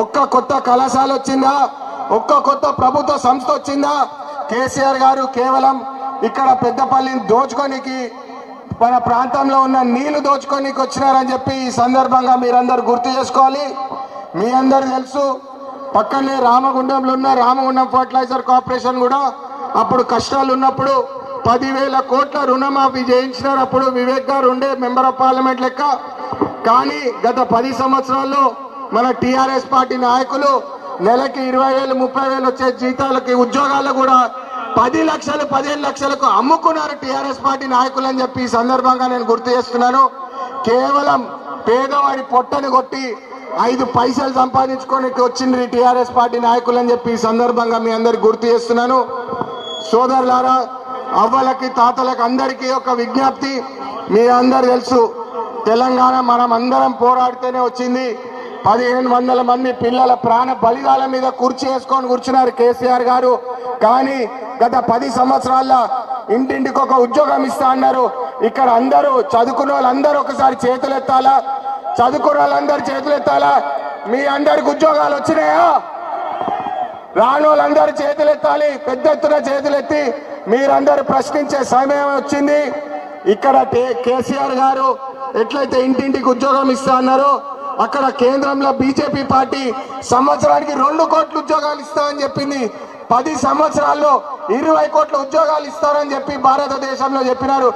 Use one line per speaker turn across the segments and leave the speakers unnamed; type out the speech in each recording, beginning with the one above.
ఒక్క కొత్త కళాశాల వచ్చిందా ఒక్క కొత్త ప్రభుత్వ సంస్థ వచ్చిందా కేసీఆర్ గారు కేవలం ఇక్కడ పెద్దపల్లిని దోచుకోనికి మన ప్రాంతంలో ఉన్న నీళ్ళు దోచుకోనికి వచ్చినారని చెప్పి ఈ సందర్భంగా మీరందరూ గుర్తు చేసుకోవాలి. మీ అందరు తెలుసు పక్కనే రామగుండంలో ఉన్న రామగుండం ఫర్టిలైజర్ కార్పొరేషన్ కూడా అప్పుడు కష్టాలు ఉన్నప్పుడు పదివేల కోట్ల రుణమాఫీ చేయించినారు. అప్పుడు వివేక్ గారు ఉండే మెంబర్ ఆఫ్ పార్లమెంట్ లెక్క. కానీ గత పది సంవత్సరాల్లో మన టిఆర్ఎస్ పార్టీ నాయకులు నెలకి ఇరవై వేలు ముప్పై వేలు వచ్చే జీతాలకి ఉద్యోగాలు కూడా పది లక్షలు పదిహేను లక్షలకు అమ్ముకున్నారు టిఆర్ఎస్ పార్టీ నాయకులు అని చెప్పి ఈ సందర్భంగా నేను గుర్తు చేస్తున్నాను. కేవలం పేదవాడి పొట్టని కొట్టి ఐదు పైసలు సంపాదించుకోనికి వచ్చింది టిఆర్ఎస్ పార్టీ నాయకులు అని చెప్పి ఈ సందర్భంగా మీ అందరికి గుర్తు చేస్తున్నాను. సోదరులారా అవ్వలకి తాతలకు అందరికీ ఒక విజ్ఞప్తి. మీ అందరు తెలుసు తెలంగాణ మనం అందరం పోరాడితేనే వచ్చింది. పదిహేను వందల మంది పిల్లల ప్రాణ బలిదాల మీద కుర్చీ వేసుకొని కూర్చున్నారు కేసీఆర్ గారు. కానీ గత పది సంవత్సరాల్లో ఇంటింటికి ఒక ఉద్యోగం ఇస్తా అన్నారు. ఇక్కడ అందరూ చదువుకున్న వాళ్ళందరూ ఒకసారి చేతులు ఎత్తాలా? చదువుకున్న వాళ్ళందరూ చేతులు ఎత్తాలా? మీ అందరికి ఉద్యోగాలు వచ్చినాయా? రాను వాళ్ళందరూ చేతులు ఎత్తాలి పెద్ద ఎత్తున చేతులు ఎత్తి మీరందరూ ప్రశ్నించే సమయం వచ్చింది. ఇక్కడ కేసీఆర్ గారు ఎట్లయితే ఇంటింటికి ఉద్యోగం ఇస్తా అన్నారో అక్కడ కేంద్రంలో బీజేపీ పార్టీ సంవత్సరానికి రెండు కోట్ల ఉద్యోగాలు ఇస్తామని చెప్పింది. పది సంవత్సరాల్లో ఇరవై కోట్ల ఉద్యోగాలు ఇస్తారని చెప్పి భారతదేశంలో చెప్పినారు.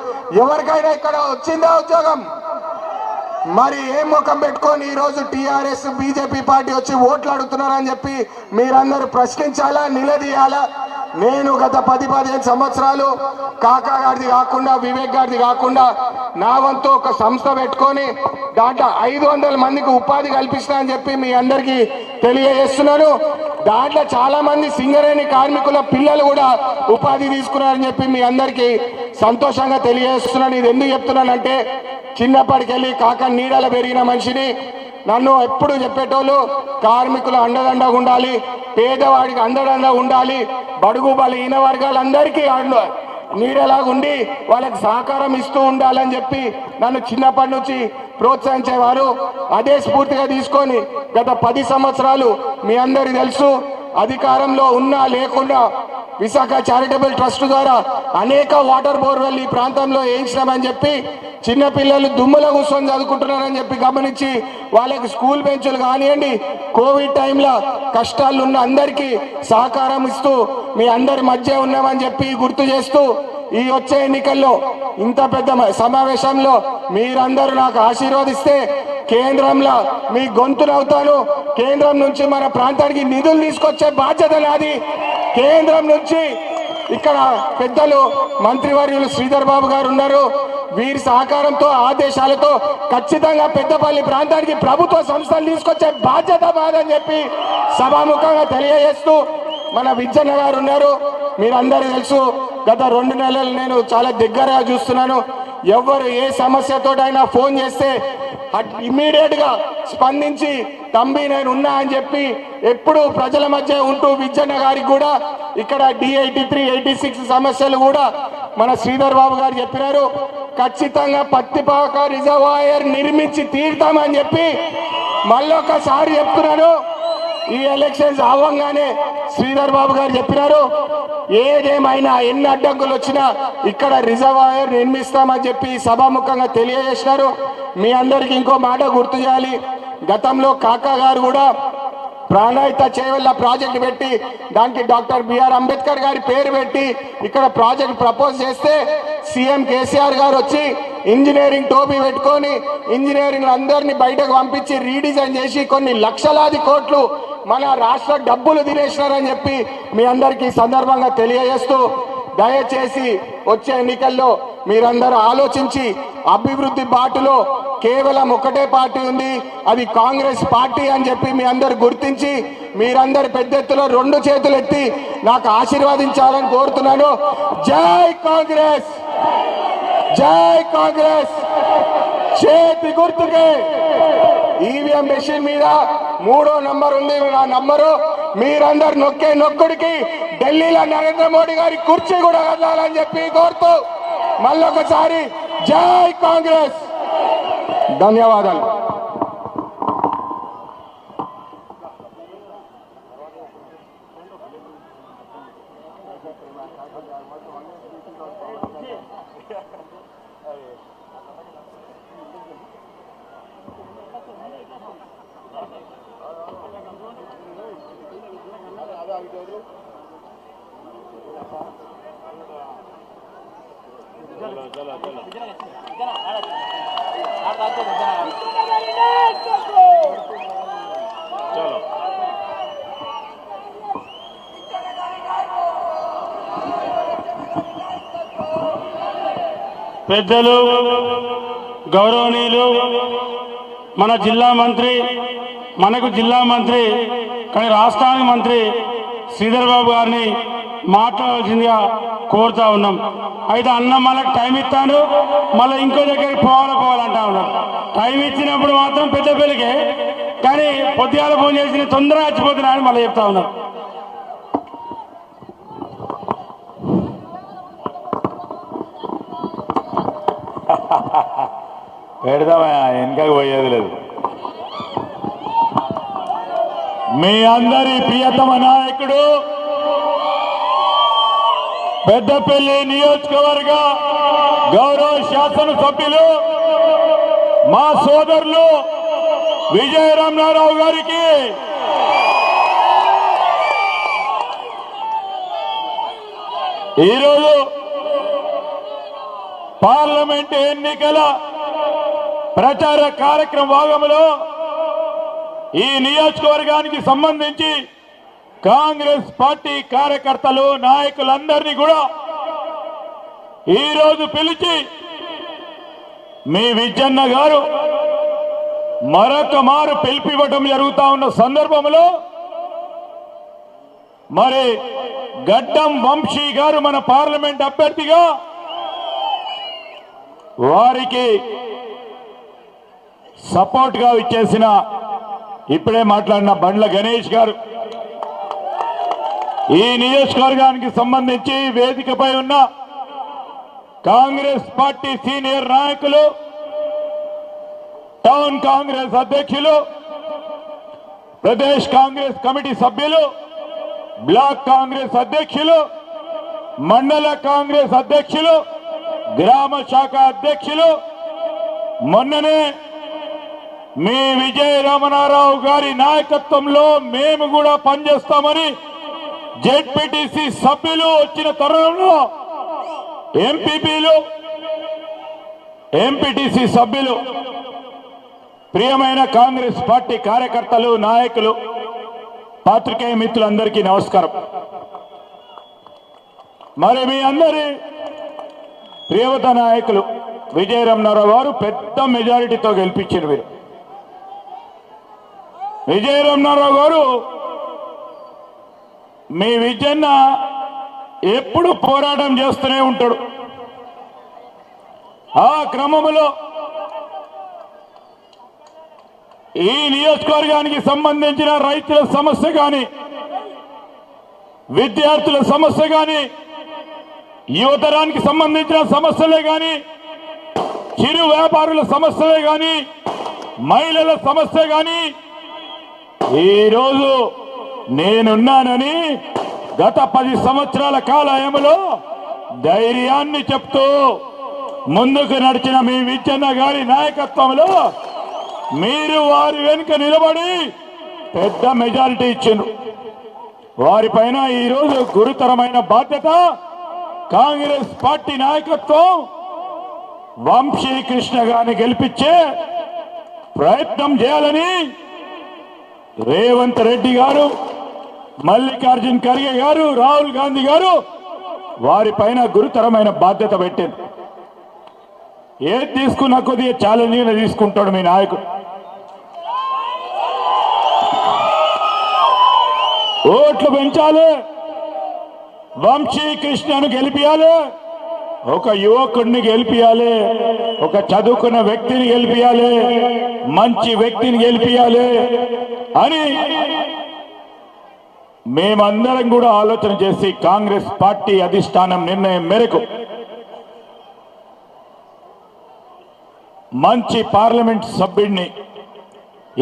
ఎవరికైనా ఇక్కడ వచ్చిందా ఉద్యోగం? మరి ఏం ముఖం పెట్టుకొని ఈరోజు టీఆర్ఎస్ బీజేపీ పార్టీ వచ్చి ఓట్లు అడుగుతున్నారని చెప్పి మీరందరూ ప్రశ్నించాలా నిలదీయాలా? నేను గత పది పదిహేను సంవత్సరాలు కాకా గారిది కాకుండా వివేక్ గారిది కాకుండా నా వంతు ఒక సంస్థ పెట్టుకొని దాంట్లో ఐదు వందల మందికి ఉపాధి కల్పిస్తా అని చెప్పి మీ అందరికీ తెలియజేస్తున్నాను. దాంట్లో చాలా మంది సింగరేణి కార్మికుల పిల్లలు కూడా ఉపాధి తీసుకున్నారని చెప్పి మీ అందరికీ సంతోషంగా తెలియజేస్తున్నాను. ఇది ఎందుకు చెప్తున్నానంటే చిన్నప్పటికెళ్ళి కాక నీడలో పెరిగిన మనిషిని నన్ను ఎప్పుడు చెప్పేటోళ్ళు కార్మికులు అండదండగా ఉండాలి పేదవాడికి అండదండగా ఉండాలి బడుగు బలహీన వర్గాలందరికీ అండ నీడలాగా ఉండి వాళ్ళకి సహకారం ఇస్తూ ఉండాలని చెప్పి నన్ను చిన్నప్పటి నుంచి ప్రోత్సహించేవారు. అదే స్ఫూర్తిగా తీసుకొని గత పది సంవత్సరాలు మీ అందరికి తెలుసు అధికారంలో ఉన్నా లేకుండా విశాఖ చారిటబుల్ ట్రస్ట్ ద్వారా అనేక వాటర్ బోర్వెల్ ఈ ప్రాంతంలో వేయించినామని చెప్పి చిన్నపిల్లలు దుమ్ములో కూర్చొని చదువుకుంటున్నారని చెప్పి గమనించి వాళ్ళకి స్కూల్ బెంచులు కానివ్వండి కోవిడ్ టైంలో కష్టాలు ఉన్న అందరికీ సహకారం ఇస్తూ మీ అందరి మధ్య ఉన్నామని చెప్పి గుర్తు చేస్తూ ఈ వచ్చే ఎన్నికల్లో ఇంత పెద్ద సమావేశంలో మీరందరూ నాకు ఆశీర్వదిస్తే కేంద్రంలో మీ గొంతునవుతాను కేంద్రం నుంచి మన ప్రాంతానికి నిధులు తీసుకొచ్చే బాధ్యత నాది. కేంద్రం నుంచి ఇక్కడ పెద్దలు మంత్రివర్యులు శ్రీధర్ బాబు గారు ఉన్నారు. వీరి సహకారంతో ఆదేశాలతో ఖచ్చితంగా పెద్దపల్లి ప్రాంతానికి ప్రభుత్వ సంస్థలు తీసుకొచ్చే బాధ్యత మాదని చెప్పి సభాముఖంగా తెలియజేస్తూ మన విజ్జన్న గారు ఉన్నారు. మీరందరూ తెలుసు గత రెండు నెలలు నేను చాలా దగ్గరగా చూస్తున్నాను. ఎవరు ఏ సమస్యతోటైనా ఫోన్ చేస్తే ఇమ్మీడియట్గా స్పందించి తంబి నేను ఉన్నా అని చెప్పి ఎప్పుడు ప్రజల మధ్య ఉంటూ విజ్జన్న గారికి కూడా ఇక్కడ D eighty three eighty six సమస్యలు కూడా మన శ్రీధర్ బాబు గారు చెప్పినారు. ఖచ్చితంగా పత్తిపాక రిజర్వాయర్ నిర్మించి తీరుతామని చెప్పి మళ్ళొకసారి చెప్తున్నాను. ఈ ఎలక్షన్స్ అవ్వంగానే శ్రీధర్ బాబు గారు చెప్పినారు ఏదేమైనా ఎన్ని అడ్డంకులు వచ్చినా ఇక్కడ రిజర్వాయర్ నిర్మిస్తామని చెప్పి సభాముఖంగా తెలియజేసినారు. మీ అందరికి ఇంకో మాట గుర్తు చేయాలి. గతంలో కాకా గారు కూడా ప్రాణాయిత చేయవల్ల ప్రాజెక్ట్ పెట్టి దానికి డాక్టర్ బిఆర్ అంబేద్కర్ గారి పేరు పెట్టి ఇక్కడ ప్రాజెక్ట్ ప్రపోజ్ చేస్తే సీఎం కేసీఆర్ గారు వచ్చి ఇంజనీరింగ్ టోపీ పెట్టుకొని ఇంజనీరింగ్ అందరినీ బయటకు పంపించి రీడిజైన్ చేసి కొన్ని లక్షలాది కోట్లు మన రాష్ట్ర డబ్బులు తినేసినారని చెప్పి మీ అందరికీ సందర్భంగా తెలియజేస్తూ దయచేసి వచ్చే ఎన్నికల్లో మీరందరూ ఆలోచించి అభివృద్ధి బాటలో కేవలం ఒకటే పార్టీ ఉంది అది కాంగ్రెస్ పార్టీ అని చెప్పి మీ అందరు గుర్తించి మీరందరు పెద్ద ఎత్తులో రెండు చేతులు ఎత్తి నాకు ఆశీర్వదించాలని కోరుతున్నాను. జై కాంగ్రెస్! జై కాంగ్రెస్! చేతి గుర్తుకే! ఈవీఎం మెషిన్ మీద మూడో నంబర్ ఉంది. నా నంబరు మీరందరు నొక్కే నొక్కుడికి ఢిల్లీలో నరేంద్ర మోడీ గారి కుర్చీ కూడా కదలాలని చెప్పి కోరుతూ మళ్ళొకసారి జై కాంగ్రెస్. ధన్యవాదాలు.
పెద్దలు గౌరవనీయులు మన జిల్లా మంత్రి మనకు జిల్లా మంత్రి కానీ రాష్ట్రానికి మంత్రి శ్రీధర్ బాబు గారిని మాట్లాడాల్సిందిగా కోరుతా ఉన్నాం. అయితే అన్న మనకు టైం ఇస్తాడు మళ్ళీ ఇంకో దగ్గరికి పోవాలి పోవాలంటా ఉన్నాం టైం ఇచ్చినప్పుడు మాత్రం పెద్ద పెళ్ళికే కానీ పొద్దుగాల ఫోన్ చేసి తొందరగా వచ్చిపోతున్నా అని మళ్ళీ చెప్తా ఉన్నాం.
పెడదామా వెనకకు పోయేది లేదు. మీ అందరి ప్రియతమ నాయకుడు పెద్దపల్లి నియోజకవర్గ గౌరవ శాసనసభ్యులు మా సోదరులు విజయరామనారావు గారికి. ఈరోజు పార్లమెంట్ ఎన్నికల ప్రచార కార్యక్రమ భాగంలో ఈ నియోజకవర్గానికి సంబంధించి కాంగ్రెస్ పార్టీ కార్యకర్తలు నాయకులందరినీ కూడా ఈరోజు పిలిచి మీ విజయన్న గారు మరొక మారు పిలిపివ్వడం జరుగుతూ ఉన్న సందర్భంలో మరి గడ్డం వంశీ గారు మన పార్లమెంట్ అభ్యర్థిగా వారికి సపోర్ట్గా ఇచ్చేసిన ఇప్పుడే మాట్లాడిన బండ్ల గణేష్ గారు. ఈ నియోజకవర్గానికి సంబంధించి వేదికపై ఉన్న కాంగ్రెస్ పార్టీ సీనియర్ నాయకులు టౌన్ కాంగ్రెస్ అధ్యక్షులు ప్రదేశ్ కాంగ్రెస్ కమిటీ సభ్యులు బ్లాక్ కాంగ్రెస్ అధ్యక్షులు మండల కాంగ్రెస్ అధ్యక్షులు గ్రామ శాఖ అధ్యక్షులు మొన్ననే మీ విజయ రమణారావు గారి నాయకత్వంలో మేము కూడా పనిచేస్తామని జెడ్పీటీసీ సభ్యులు వచ్చిన తరుణంలో ఎంపీపీలు ఎంపీటీసీ సభ్యులు ప్రియమైన కాంగ్రెస్ పార్టీ కార్యకర్తలు నాయకులు పాత్రికేయ మిత్రులందరికీ నమస్కారం. మరి మీ అందరి ప్రియవత నాయకులు విజయ రమణారావు గారు పెద్ద మెజారిటీతో గెలిపించారు వీరు. విజయ రమణారావు గారు మీ విజయన్న ఎప్పుడు పోరాటం చేస్తూనే ఉంటాడు. ఆ క్రమంలో ఈ నియోజకవర్గానికి సంబంధించిన రైతుల సమస్య కానీ విద్యార్థుల సమస్య కానీ యువతరానికి సంబంధించిన సమస్యలే కానీ చిరు వ్యాపారుల సమస్యలే కానీ మహిళల సమస్య కానీ ఈరోజు నేనున్నానని గత పది సంవత్సరాల కాలయంలో ధైర్యాన్ని చెప్తూ ముందుకు నడిచిన మీ విజయన్న గారి నాయకత్వంలో మీరు వారి వెనుక నిలబడి పెద్ద మెజారిటీ ఇచ్చిండ్రు. వారిపైన ఈరోజు గురుతరమైన బాధ్యత కాంగ్రెస్ పార్టీ నాయకత్వం వంశీకృష్ణ గారిని గెలిపించే ప్రయత్నం చేయాలని రేవంత్ రెడ్డి గారు మల్లికార్జున్ ఖర్గే గారు రాహుల్ గాంధీ గారు వారిపైన గురుతరమైన బాధ్యత పెట్టింది. ఏది తీసుకున్నా కొద్దిగా ఛాలెంజ్గా తీసుకుంటాడు మీ నాయకుడు. ఓట్లు పెంచాలి. వంశీకృష్ణను గెలిపియాలి. ఒక యువకుడిని గెలిపియాలి. ఒక చదువుకున్న వ్యక్తిని గెలిపియాలి. మంచి వ్యక్తిని గెలిపియాలి అని మేమందరం కూడా ఆలోచన చేసి కాంగ్రెస్ పార్టీ అధిష్టానం నిర్ణయం మేరకు మంచి పార్లమెంట్ సభ్యుడిని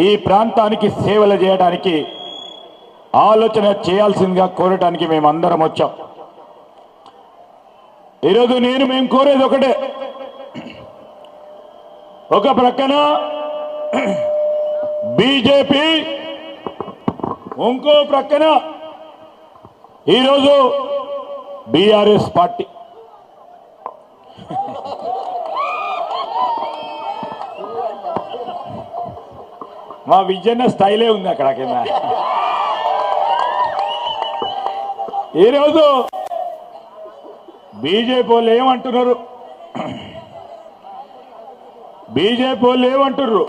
ఈ ప్రాంతానికి సేవలు చేయడానికి ఆలోచన చేయాల్సిందిగా కోరటానికి మేమందరం వచ్చాం. ఈరోజు నేను మేము కోరేది ఒకటే. ఒక ప్రక్కన బీజేపీ ఇంకో ప్రక్కన ఈరోజు బీఆర్ఎస్ పార్టీ. మా విజయన్న స్టైలే ఉంది అక్కడ కింద. ఈరోజు బీజేపీ వాళ్ళు ఏమంటున్నారు? బీజేపీ వాళ్ళు ఏమంటున్నారు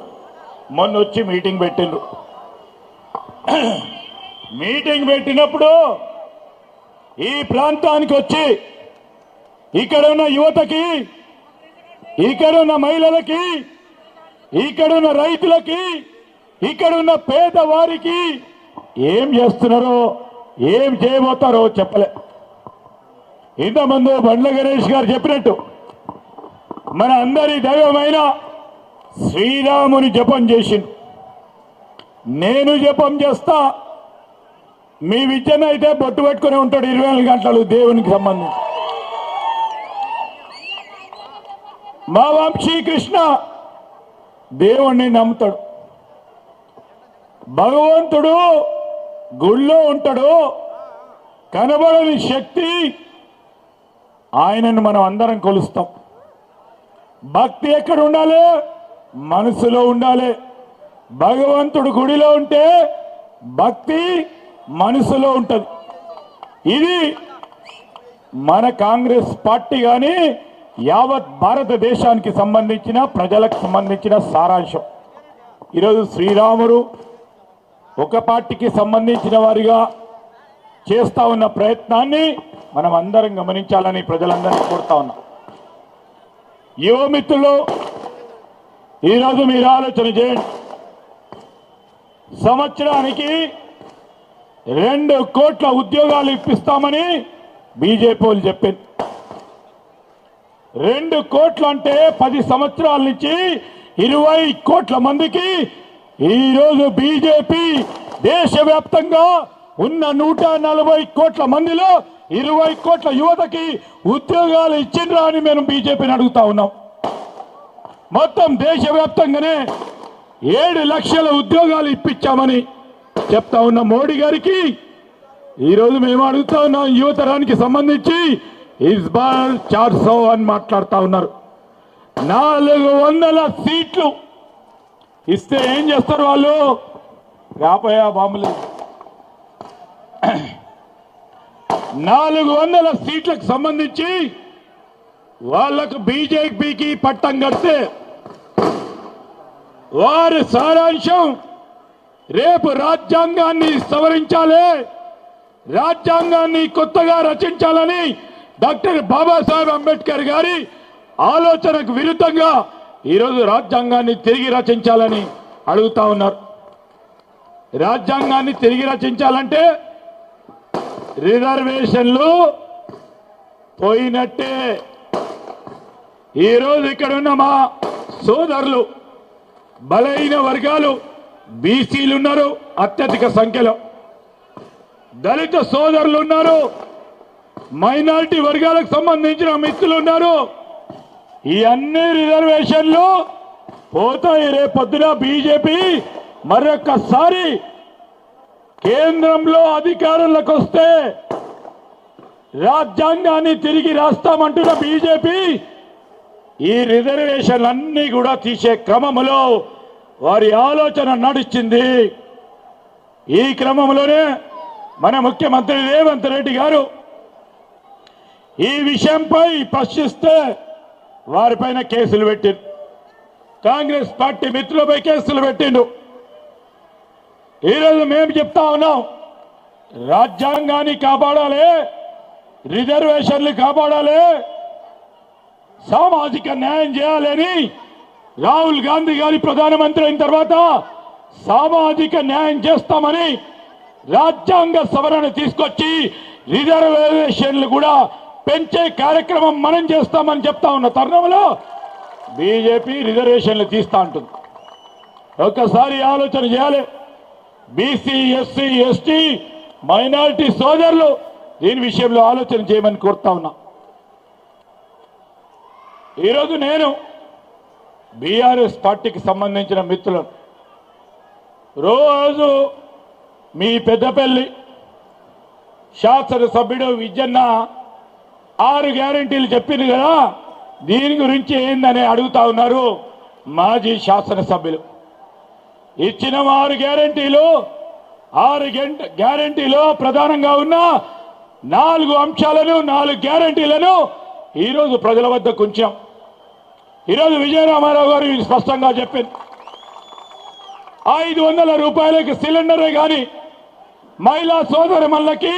మొన్న వచ్చి మీటింగ్ పెట్టిండ్రు. మీటింగ్ పెట్టినప్పుడు ఈ ప్రాంతానికి వచ్చి ఇక్కడ ఉన్న యువతకి ఇక్కడ ఉన్న మహిళలకి ఇక్కడ ఉన్న రైతులకి ఇక్కడ ఉన్న పేదవారికి ఏం చేస్తున్నారో ఏం చేయబోతారో చెప్పలే. ఇంతమంది బండ్ల గణేష్ గారు చెప్పినట్టు మన అందరి దైవమైన శ్రీరాముని జపం చేసిండు. నేను జపం చేస్తా మీ విద్యను అయితే బొట్టు పెట్టుకుని ఉంటాడు ఇరవై నాలుగు గంటలు దేవునికి సంబంధించి. మా వంశీ కృష్ణ దేవుణ్ణి నమ్ముతాడు. భగవంతుడు గుళ్ళో ఉంటాడు. కనబడని శక్తి ఆయనను మనం అందరం కొలుస్తాం. భక్తి ఎక్కడ ఉండాలి? మనసులో ఉండాలి. భగవంతుడు గుడిలో ఉంటే భక్తి మనసులో ఉంటుంది. ఇది మన కాంగ్రెస్ పార్టీ కానీ యావత్ భారతదేశానికి సంబంధించిన ప్రజలకు సంబంధించిన సారాంశం. ఈరోజు శ్రీరాముడు ఒక పార్టీకి సంబంధించిన వారిగా చేస్తా ఉన్న ప్రయత్నాన్ని మనం అందరం గమనించాలని ప్రజలందరినీ కోరుతా ఉన్నాం. యువమిత్రులు ఈరోజు మీరు ఆలోచన చేయండి. సంవత్సరానికి రెండు కోట్ల ఉద్యోగాలు ఇప్పిస్తామని బీజేపీ వాళ్ళు చెప్పింది. రెండు కోట్లు అంటే పది సంవత్సరాల నుంచి ఇరవై కోట్ల మందికి ఈరోజు బీజేపీ దేశవ్యాప్తంగా ఉన్న నూట నలభై కోట్ల మందిలో ఇరవై కోట్ల యువతకి ఉద్యోగాలు ఇచ్చిండ్రా అని మేము బీజేపీని అడుగుతా ఉన్నాం. మొత్తం దేశవ్యాప్తంగానే ఏడు లక్షల ఉద్యోగాలు ఇప్పించామని చెప్తా ఉన్న మోడీ గారికి ఈరోజు మేము అడుగుతా ఉన్నాం యువతరానికి సంబంధించి ఇస్ బార్ చార్ సో అని మాట్లాడుతూ ఉన్నారు. నాలుగు వందల సీట్లు ఇస్తే ఏం చేస్తారు వాళ్ళు? యాభై బాంబులు నాలుగు వందల సీట్లకు సంబంధించి వాళ్ళకు బీజేపీకి పట్టం కడితే వారి సారాంశం రేపు రాజ్యాంగాన్ని సవరించాలి. రాజ్యాంగాన్ని కొత్తగా రచించాలని డాక్టర్ బాబాసాహెబ్ అంబేద్కర్ గారి ఆలోచనకు విరుద్ధంగా ఈరోజు రాజ్యాంగాన్ని తిరిగి రచించాలని అడుగుతా ఉన్నారు. రాజ్యాంగాన్ని తిరిగి రచించాలంటే రిజర్వేషన్లు పోయినట్టే. ఈరోజు ఇక్కడున్న మా సోదరులు బలైన వర్గాలు బీసీలు ఉన్నారు అత్యధిక సంఖ్యలో. దళిత సోదరులు ఉన్నారు మైనారిటీ వర్గాలకు సంబంధించిన మిత్రులు ఉన్నారు ఈ అన్ని రిజర్వేషన్లు పోతాయి. రేపొద్దున బీజేపీ మరొక్కసారి కేంద్రంలో అధికారంలోకి వస్తే రాజ్యాంగాన్ని తిరిగి రాస్తామంటున్న బీజేపీ ఈ రిజర్వేషన్లన్నీ కూడా తీసే క్రమంలో వారి ఆలోచన నడిచింది. ఈ క్రమంలోనే మన ముఖ్యమంత్రి రేవంత్ రెడ్డి గారు ఈ విషయంపై ప్రశ్నిస్తే వారిపైన కేసులు పెట్టిండు. కాంగ్రెస్ పార్టీ మిత్రులపై కేసులు పెట్టిండు. ఈరోజు మేము చెప్తా ఉన్నాం రాజ్యాంగాన్ని కాపాడాలి రిజర్వేషన్లు కాపాడాలి సామాజిక న్యాయం చేయాలని రాహుల్ గాంధీ గారి ప్రధానమంత్రి అయిన తర్వాత సామాజిక న్యాయం చేస్తామని రాజ్యాంగ సవరణ తీసుకొచ్చి రిజర్వేషన్లు కూడా పెంచే కార్యక్రమం మనం చేస్తామని చెప్తా ఉన్న తరుణంలో బీజేపీ రిజర్వేషన్లు తీస్తా ఉంటుంది ఒక్కసారి ఆలోచన చేయాలి. బీసీ ఎస్సీ ఎస్టీ మైనారిటీ సోదరులు దీని విషయంలో ఆలోచన చేయమని కోరుతా ఉన్నా. ఈరోజు నేను బీఆర్ఎస్ పార్టీకి సంబంధించిన మిత్రులను. రోజు మీ పెద్దపల్లి శాసనసభ్యుడు విజయన్న ఆరు గ్యారంటీలు చెప్పింది కదా దీని గురించి ఏందని అడుగుతా ఉన్నారు మాజీ శాసనసభ్యులు. ఇచ్చిన ఆరు గ్యారంటీలు ఆరు గంట గ్యారంటీలో ప్రధానంగా ఉన్న నాలుగు అంశాలను నాలుగు గ్యారంటీలను ఈరోజు ప్రజల వద్ద ఉంచాం. ఈరోజు విజయరామారావు గారు స్పష్టంగా చెప్పింది. ఐదు వందల రూపాయలకి సిలిండరే కానీ మహిళా సోదరమల్లకి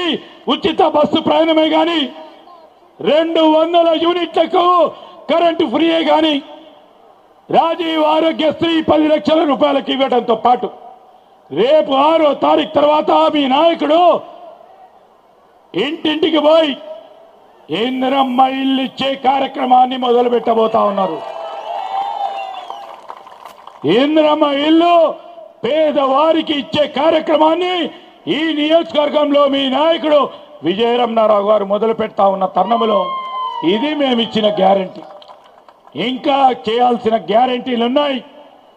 ఉచిత బస్సు ప్రయాణమే కానీ రెండు వందల యూనిట్లకు కరెంటు ఫ్రీయే కానీ రాజీవ్ ఆరోగ్యశ్రీ పది లక్షల రూపాయలకు ఇవ్వడంతో పాటు రేపు ఆరో తారీఖు తర్వాత మీ నాయకుడు ఇంటింటికి పోయి ఇందిరమ్మ ఇల్లు ఇచ్చే కార్యక్రమాన్ని మొదలు పెట్టబోతా ఉన్నారు. ఇందిరమ్మ ఇల్లు పేదవారికి ఇచ్చే కార్యక్రమాన్ని ఈ నియోజకవర్గంలో మీ నాయకుడు విజయరమణారావు గారు మొదలు పెడతా ఉన్న తరుణంలో ఇది మేము ఇచ్చిన గ్యారంటీ. ఇంకా చేయాల్సిన గ్యారంటీలు ఉన్నాయి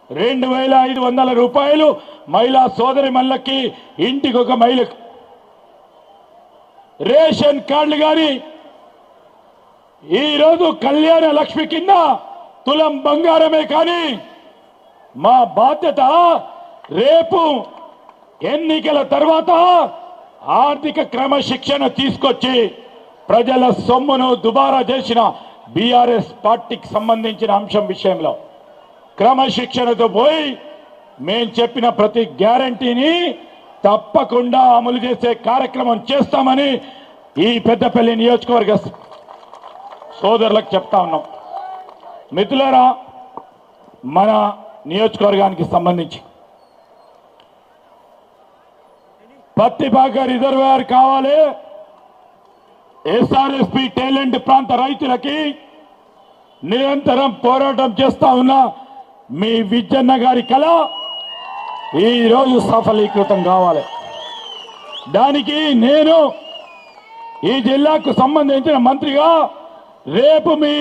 రెండు వేల ఐదు వందల రూపాయలు మహిళా సోదరి మల్లకి ఇంటికి ఒక మహిళకు రేషన్ కార్డులు కానీ ఈరోజు కళ్యాణ లక్ష్మి కింద తులం బంగారమే కానీ మా బాధ్యత రేపు ఎన్నికల తర్వాత ఆర్థిక క్రమశిక్షణ తీసుకొచ్చి ప్రజల సొమ్మును దుబారా చేసిన బీఆర్ఎస్ పార్టీకి సంబంధించిన అంశం విషయంలో క్రమశిక్షణతో పోయి మేం చెప్పిన ప్రతి గ్యారంటీని తప్పకుండా అమలు చేసే కార్యక్రమం చేస్తామని ఈ పెద్దపల్లి నియోజకవర్గ సోదరులకు చెప్తా ఉన్నాం. మిత్రులరా మన నియోజకవర్గానికి సంబంధించి పత్తిపాక రిజర్వాయర్ కావాలి ఎస్ఆర్ఎస్పి టేలెంట్ ప్రాంత రైతులకి నిరంతరం పోరాటం చేస్తా ఉన్న మీ విజ్జన్న గారి కళ ఈరోజు సఫలీకృతం కావాలి. దానికి నేను ఈ జిల్లాకు సంబంధించిన మంత్రిగా రేపు మీ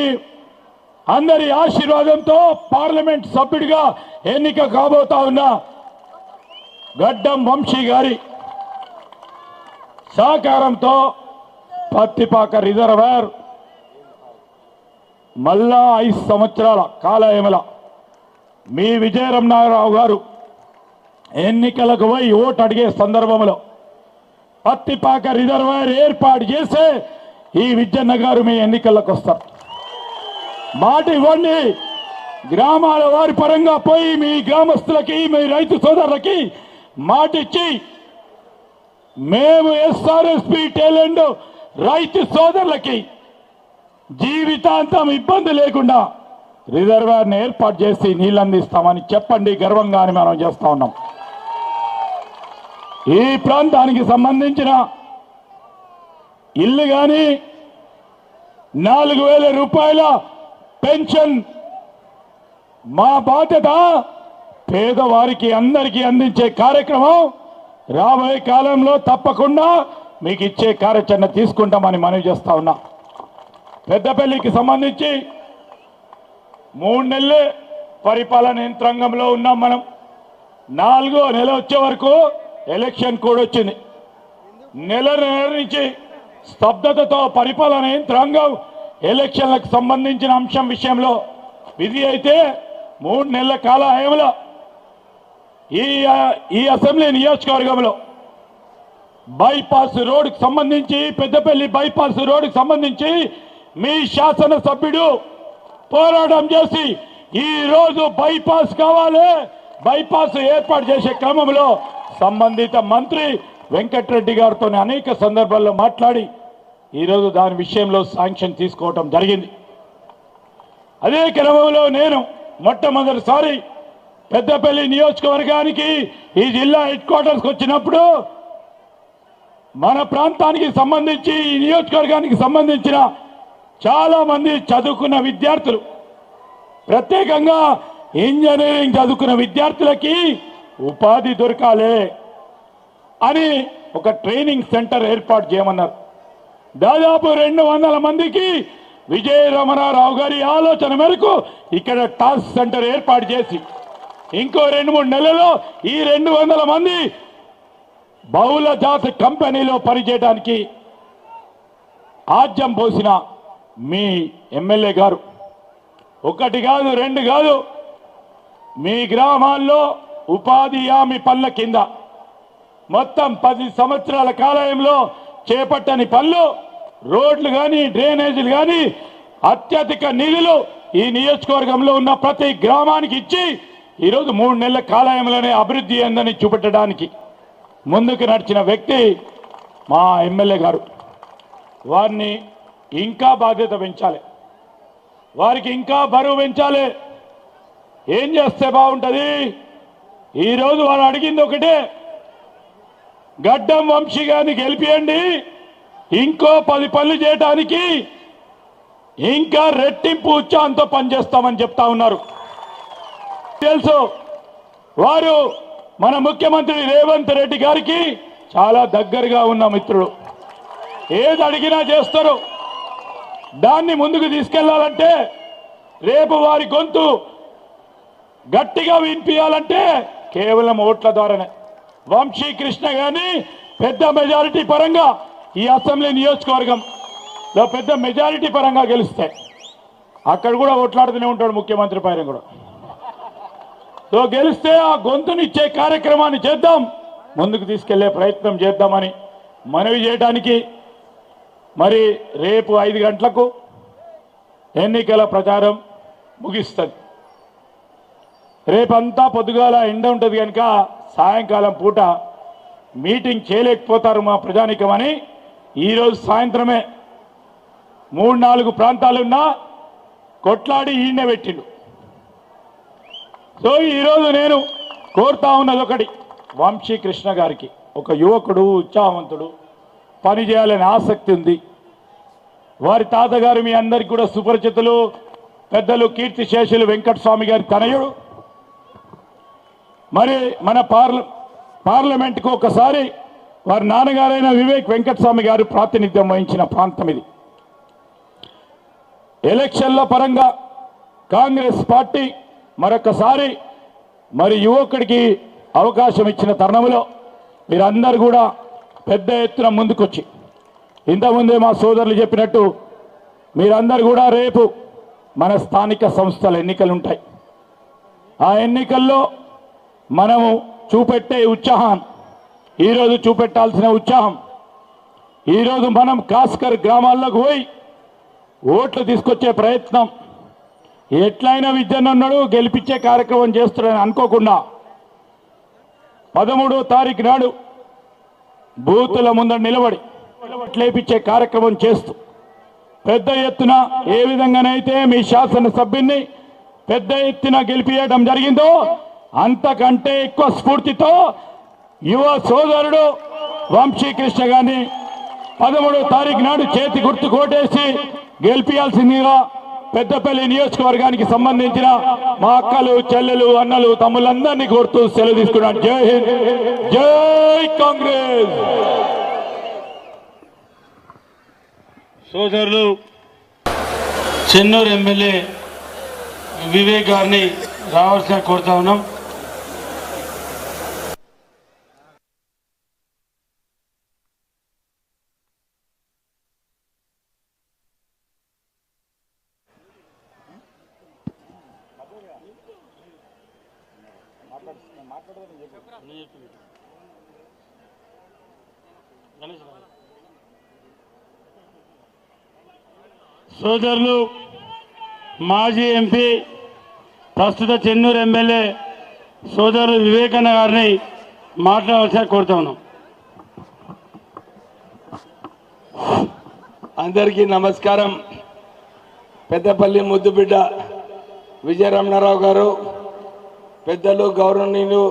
అందరి ఆశీర్వాదంతో పార్లమెంట్ సభ్యుడిగా ఎన్నిక కాబోతా ఉన్న గడ్డం వంశీ గారి సహకారంతో పత్తిపాక రిజర్వర్ మళ్ళా ఐదు సంవత్సరాల కాలయమల. మీ విజయరమణారావు గారు ఎన్నికలకు పోయి ఓటు అడిగే సందర్భంలో పత్తిపాక రిజర్వర్ ఏర్పాటు చేసే ఈ విజయన్న గారు మీ ఎన్నికలకు వస్తారు. మాట ఇవ్వండి గ్రామాల వారి పరంగా పోయి మీ గ్రామస్తులకి మీ రైతు సోదరులకి మాట ఇచ్చి మేము ఎస్ఆర్ఎస్పి టాలెంట్ రైతు సోదరులకి జీవితాంతం ఇబ్బంది లేకుండా రిజర్వాయర్ని ఏర్పాటు చేసి నీళ్ళు అందిస్తామని చెప్పండి గర్వంగానే మనం చేస్తా ఉన్నాం. ఈ ప్రాంతానికి సంబంధించిన ఇల్లు కానీ నాలుగు వేల రూపాయల పెన్షన్ మా బాధ్యత పేదవారికి అందరికీ అందించే కార్యక్రమం రాబోయే కాలంలో తప్పకుండా మీకు ఇచ్చే కార్యాచరణ తీసుకుంటామని మనవి చేస్తా ఉన్నా. పెద్దపల్లికి సంబంధించి మూడు నెలలే పరిపాలన యంత్రాంగంలో ఉన్నాం మనం. నాలుగో నెల వచ్చే వరకు ఎలక్షన్ కూడా వచ్చింది. నెల నెల నుంచి స్తబ్దతతో పరిపాలన యంత్రాంగం ఎలక్షన్లకు సంబంధించిన అంశం విషయంలో విధి అయితే మూడు నెలల కాల హయంలో ఈ ఈ అసెంబ్లీ నియోజకవర్గంలో బైపాస్ రోడ్డుకు సంబంధించి పెద్దపల్లి బైపాస్ రోడ్డుకు సంబంధించి మీ శాసన సభ్యుడు పోరాటం చేసి ఈ రోజు బైపాస్ కావాలి. బైపాస్ ఏర్పాటు చేసే క్రమంలో సంబంధిత మంత్రి వెంకటరెడ్డి గారితో అనేక సందర్భాల్లో మాట్లాడి ఈరోజు దాని విషయంలో శాంక్షన్ తీసుకోవటం జరిగింది. అదే క్రమంలో నేను మొట్టమొదటిసారి పెద్దపల్లి నియోజకవర్గానికి ఈ జిల్లా హెడ్ క్వార్టర్స్కి వచ్చినప్పుడు మన ప్రాంతానికి సంబంధించి ఈ నియోజకవర్గానికి సంబంధించిన చాలా మంది చదువుకున్న విద్యార్థులు ప్రత్యేకంగా ఇంజనీరింగ్ చదువుకున్న విద్యార్థులకి ఉపాధి దొరకాలే అని ఒక ట్రైనింగ్ సెంటర్ ఏర్పాటు చేయమన్నారు. దాదాపు రెండు వందల మందికి విజయ రమణారావు గారి ఆలోచన మేరకు ఇక్కడ టాస్క్ సెంటర్ ఏర్పాటు చేసి ఇంకో రెండు మూడు నెలల్లో ఈ రెండు వందల మంది బహుళ జాతి కంపెనీలో పనిచేయడానికి ఆజ్యం పోసిన మీ ఎమ్మెల్యే గారు. ఒకటి కాదు రెండు కాదు మీ గ్రామాల్లో ఉపాధి హామీ పనుల కింద మొత్తం పది సంవత్సరాల కాలంలో చేపట్టని పనులు రోడ్లు కానీ డ్రైనేజీలు కానీ అత్యధిక నిధులు ఈ నియోజకవర్గంలో ఉన్న ప్రతి గ్రామానికి ఇచ్చి ఈరోజు మూడు నెలల కాలాయంలోనే అభివృద్ధి అందని చూపెట్టడానికి ముందుకు నడిచిన వ్యక్తి మా ఎమ్మెల్యే గారు. వారిని ఇంకా బాధ్యత పెంచాలి. వారికి ఇంకా బరువు పెంచాలి. ఏం చేస్తే బాగుంటుంది? ఈరోజు వారు అడిగింది ఒకటే గడ్డం వంశీ గారిని గెలిపియండి ఇంకో పది పనులు చేయడానికి ఇంకా రెట్టింపు ఉత్సాహంతో పనిచేస్తామని చెప్తా ఉన్నారు. తెలుసు వారు మన ముఖ్యమంత్రి రేవంత్ రెడ్డి గారికి చాలా దగ్గరగా ఉన్న మిత్రుడు. ఏది అడిగినా చేస్తారు. దాన్ని ముందుకు తీసుకెళ్ళాలంటే రేపు వారి గొంతు గట్టిగా వినిపించాలంటే కేవలం ఓట్ల ద్వారానే. వంశీ కృష్ణ గాని పెద్ద మెజారిటీ పరంగా ఈ అసెంబ్లీ నియోజకవర్గంలో పెద్ద మెజారిటీ పరంగా గెలుస్తాయి. అక్కడ కూడా ఓట్లాడుతూనే ఉంటాడు ముఖ్యమంత్రి పైన కూడా. సో గెలిస్తే ఆ గొంతునిచ్చే కార్యక్రమాన్ని చేద్దాం. ముందుకు తీసుకెళ్ళే ప్రయత్నం చేద్దామని మనవి చేయడానికి మరి రేపు ఐదు గంటలకు ఎన్నికల ప్రచారం ముగిస్తుంది. రేపంతా పొద్దుగాల ఎండ ఉంటుంది కనుక సాయంకాలం పూట మీటింగ్ చేయలేకపోతారు మా ప్రజానికమని ఈరోజు సాయంత్రమే మూడు నాలుగు ప్రాంతాలున్నా కొట్లాడి ఈయన పెట్టిండు. సో ఈరోజు నేను కోరుతా ఉన్నది ఒకటి. వంశీ కృష్ణ గారికి. ఒక యువకుడు ఉత్సాహవంతుడు. పని చేయాలని ఆసక్తి ఉంది. వారి తాతగారు మీ అందరికి కూడా సుపరిచితులు. పెద్దలు కీర్తి శేషులు వెంకటస్వామి గారి తనయుడు. మరి మన పార్ల పార్లమెంట్కు ఒకసారి వారి నాన్నగారైన వివేక్ వెంకటస్వామి గారు ప్రాతినిధ్యం వహించిన ప్రాంతం ఇది. ఎలక్షన్ల పరంగా కాంగ్రెస్ పార్టీ మరొకసారి మరి యువకుడికి అవకాశం ఇచ్చిన తరుణంలో మీరందరూ కూడా పెద్ద ఎత్తున ముందుకొచ్చి ఇంతకుముందే మా సోదరులు చెప్పినట్టు మీరందరూ కూడా రేపు మన స్థానిక సంస్థల ఎన్నికలు ఉంటాయి ఆ ఎన్నికల్లో మనము చూపెట్టే ఉత్సాహం ఈరోజు చూపెట్టాల్సిన ఉత్సాహం ఈరోజు మనం కాస్కర్ గ్రామాల్లోకి పోయి ఓట్లు తీసుకొచ్చే ప్రయత్నం ఎట్లయినా విద్యనన్నాడు గెలిపించే కార్యక్రమం చేస్తున్నాడని అనుకోకుండా పదమూడో తారీఖు నాడు బూతుల ముందర నిలబడి లేపించే కార్యక్రమం చేస్తూ పెద్ద ఎత్తున ఏ విధంగానైతే మీ శాసనసభ్యుని పెద్ద ఎత్తున గెలిపియడం జరిగిందో అంతకంటే ఎక్కువ స్ఫూర్తితో యువ సోదరుడు వంశీకృష్ణ గారిని పదమూడో తారీఖు నాడు చేతి గుర్తు కోటేసి గెలిపియాల్సిందిగా పెద్దపల్లి నియోజకవర్గానికి సంబంధించిన మా అక్కలు చెల్లెలు అన్నలు తమ్ములందరినీ కోరుతూ సెలవు తీసుకున్నాను. జై హింద్ జై కాంగ్రెస్!
సోదరులు చెన్నూరు ఎమ్మెల్యే వివేక్ గారిని రావాల్సిన కోరుతా ఉన్నాం. సోదరులు మాజీ ఎంపీ ప్రస్తుత చెన్నూరు ఎమ్మెల్యే సోదరులు వివేకన్న గారిని మాట్లాడాల్సిన కోరుతా ఉన్నాం.
అందరికీ నమస్కారం. పెద్దపల్లి ముద్దుబిడ్డ విజయరమణారావు గారు పెద్దలు గౌరవనీయులు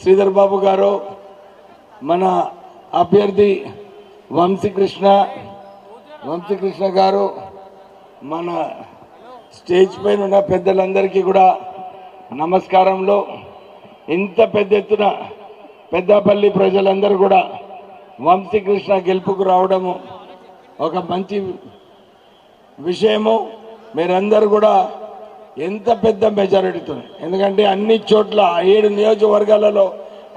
శ్రీధర్ బాబు గారు మన అభ్యర్థి వంశీకృష్ణ వంశీకృష్ణ గారు మన స్టేజ్ పైన ఉన్న పెద్దలందరికీ కూడా నమస్కారంలో ఇంత పెద్ద ఎత్తున పెద్దపల్లి ప్రజలందరూ కూడా వంశీకృష్ణ గెలుపుకు రావడము ఒక మంచి విషయము. మీరందరూ కూడా ఎంత పెద్ద మెజారిటీతో ఎందుకంటే అన్ని చోట్ల ఏడు నియోజకవర్గాలలో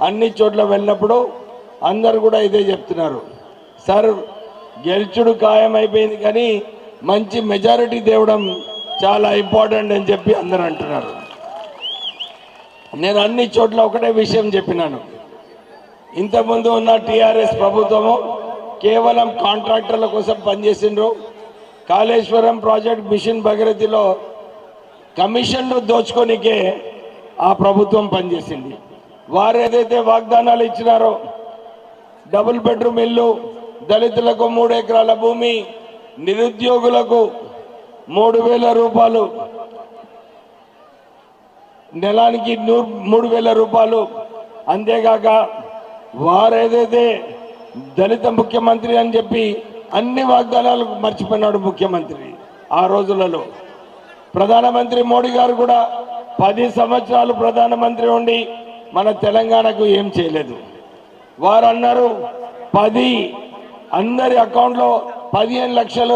అన్ని చోట్ల వెళ్ళినప్పుడు అందరు కూడా ఇదే చెప్తున్నారు. సార్ గెలుచుడు ఖాయమైపోయింది కానీ మంచి మెజారిటీ తేవడం చాలా ఇంపార్టెంట్ అని చెప్పి అందరు అంటున్నారు. నేను అన్ని చోట్ల ఒకటే విషయం చెప్పినాను. ఇంతకుముందు ఉన్న టీఆర్ఎస్ ప్రభుత్వము కేవలం కాంట్రాక్టర్ల కోసం పనిచేసిండ్రు. కాళేశ్వరం ప్రాజెక్ట్ మిషన్ భగీరథిలో కమిషన్లు దోచుకోనికే ఆ ప్రభుత్వం పనిచేసింది. వారు ఏదైతే వాగ్దానాలు ఇచ్చినారో డబుల్ బెడ్రూమ్ ఇల్లు దళితులకు మూడు ఎకరాల భూమి నిరుద్యోగులకు మూడు వేల రూపాయలు నెలానికి మూడు వేల రూపాయలు. అంతేకాక వారేదైతే దళిత ముఖ్యమంత్రి అని చెప్పి అన్ని వాగ్దానాలు మర్చిపోయినాడు ముఖ్యమంత్రి ఆ రోజులలో. ప్రధానమంత్రి మోడీ గారు కూడా పది సంవత్సరాలు ప్రధానమంత్రి ఉండి మన తెలంగాణకు ఏం చేయలేదు. వారు అన్నారు పది అందరి అకౌంట్లో పదిహేను లక్షలు